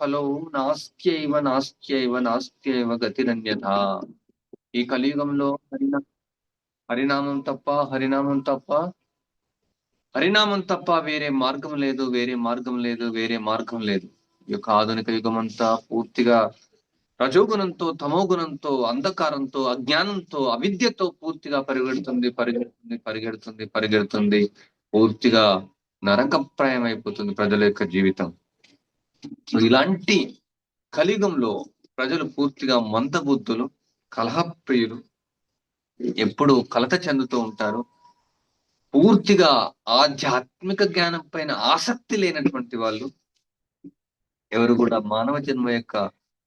కలో నాస్త్యైవ నాస్త్యైవ నాస్త్యైవ గతిరన్యథ. ఈ కలియుగంలో హరినా హరినామం తప్ప హరినామం తప్ప హరినామం తప్ప వేరే మార్గం లేదు వేరే మార్గం లేదు వేరే మార్గం లేదు. ఈ యొక్క ఆధునిక యుగం అంతా పూర్తిగా రజోగుణంతో తమోగుణంతో అంధకారంతో అజ్ఞానంతో అవిద్యతో పూర్తిగా పరిగెడుతుంది పరిగెడుతుంది పరిగెడుతుంది పరిగెడుతుంది. పూర్తిగా నరకప్రాయం అయిపోతుంది ప్రజల యొక్క జీవితం. సో ఇలాంటి కలియుగంలో ప్రజలు పూర్తిగా మందబుద్ధులు కలహప్రియులు ఎప్పుడు కలత చెందుతూ ఉంటారు. పూర్తిగా ఆధ్యాత్మిక జ్ఞానం పైన ఆసక్తి లేనటువంటి వాళ్ళు ఎవరు కూడా మానవ జన్మ యొక్క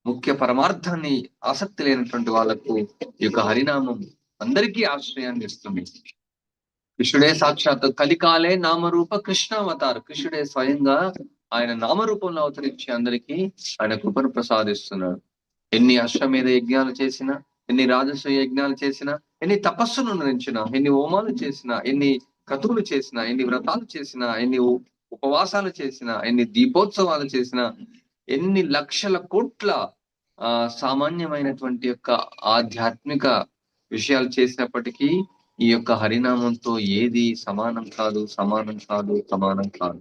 ముఖ్య పరమార్థాన్ని ఆసక్తి లేనటువంటి వాళ్ళకు ఈ యొక్క హరినామం అందరికీ ఆశ్రయాన్ని ఇస్తుంది. కృష్ణుడే సాక్షాత్ కలికాలే నామరూప కృష్ణ అవతారు కృష్ణుడే స్వయంగా ఆయన నామరూపంలో అవతరించి అందరికీ ఆయన కృపను ప్రసాదిస్తున్నాడు. ఎన్ని అశ్వమేధ యజ్ఞాలు చేసినా ఎన్ని రాజస్వ యజ్ఞాలు చేసినా ఎన్ని తపస్సును నరించినా ఎన్ని హోమాలు చేసినా ఎన్ని కథువులు చేసినా ఎన్ని వ్రతాలు చేసినా ఎన్ని ఉపవాసాలు చేసినా ఎన్ని దీపోత్సవాలు చేసినా ఎన్ని లక్షల కోట్ల ఆ సామాన్యమైనటువంటి యొక్క ఆధ్యాత్మిక విషయాలు చేసినప్పటికీ ఈ యొక్క హరినామంతో ఏది సమానం కాదు సమానం కాదు సమానం కాదు.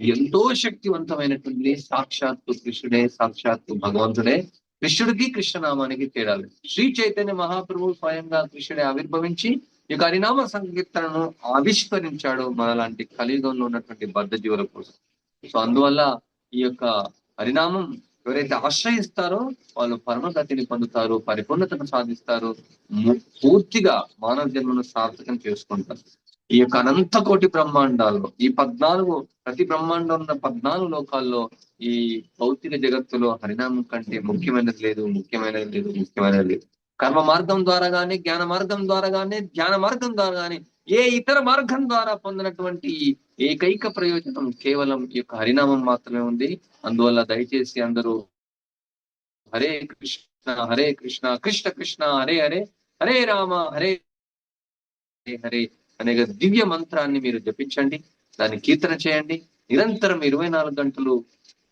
ఎంతో శక్తివంతమైనటువంటి సాక్షాత్తు కృష్ణుడే సాక్షాత్తు భగవంతుడే. కృష్ణుడికి కృష్ణనామానికి తేడా శ్రీ చైతన్య మహాప్రభు స్వయంగా కృష్ణుడే ఆవిర్భవించి ఈ యొక్క హరినామ సంకీర్తనను ఆవిష్కరించాడు మనలాంటి కలియుగంలో ఉన్నటువంటి బద్ధ జీవుల కోసం. సో అందువల్ల ఈ యొక్క హరినామం ఎవరైతే ఆశ్రయిస్తారో వాళ్ళు పరమగతిని పొందుతారు పరిపూర్ణతను సాధిస్తారు పూర్తిగా మానవ జన్మను సార్థకం చేసుకుంటారు. ఈ యొక్క అనంత కోటి బ్రహ్మాండాల్లో ఈ పద్నాలుగు ప్రతి బ్రహ్మాండం ఉన్న పద్నాలుగు లోకాల్లో ఈ భౌతిక జగత్తులో హరినామం కంటే ముఖ్యమైనది లేదు ముఖ్యమైనది లేదు ముఖ్యమైనది లేదు. కర్మ మార్గం ద్వారా గానీ జ్ఞాన మార్గం ద్వారా గానీ ధ్యాన మార్గం ద్వారా గానీ ఏ ఇతర మార్గం ద్వారా పొందినటువంటి ఏకైక ప్రయోజనం కేవలం ఈ యొక్క హరినామం మాత్రమే ఉంది. అందువల్ల దయచేసి అందరూ హరే కృష్ణ హరే కృష్ణ కృష్ణ కృష్ణ హరే హరే హరే రామ హరే హరే అనేక దివ్య మంత్రాన్ని మీరు జపించండి దాన్ని కీర్తన చేయండి. నిరంతరం ఇరవై నాలుగు గంటలు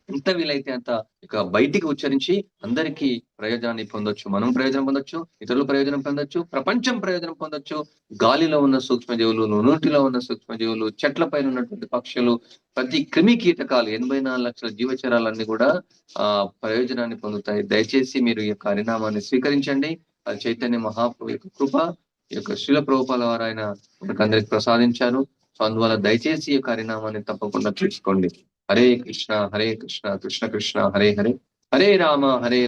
ఎంత వీలైతే అంత ఇక బయటికి ఉచ్చరించి అందరికీ ప్రయోజనాన్ని పొందొచ్చు మనం ప్రయోజనం పొందొచ్చు ఇతరులు ప్రయోజనం పొందొచ్చు ప్రపంచం ప్రయోజనం పొందొచ్చు. గాలిలో ఉన్న సూక్ష్మజీవులు నూనూటిలో ఉన్న సూక్ష్మజీవులు చెట్ల పైన ఉన్నటువంటి పక్షులు ప్రతి క్రిమి కీటకాలు ఎనభై నాలుగు లక్షల జీవచరాలన్నీ కూడా ఆ ప్రయోజనాన్ని పొందుతాయి. దయచేసి మీరు ఈ యొక్క హరినామాన్ని స్వీకరించండి. చైతన్య మహాప్రభు యొక్క కృప. ఈ యొక్క శిల ప్రభుపాల వారు ఆయన మనకందరికి ప్రసాదించారు. సో అందువల్ల దయచేసి ఈ కార్యనామాన్ని తప్పకుండా తీసుకోండి. హరే కృష్ణ హరే కృష్ణ కృష్ణ కృష్ణ హరే హరే. హరే రామ హరే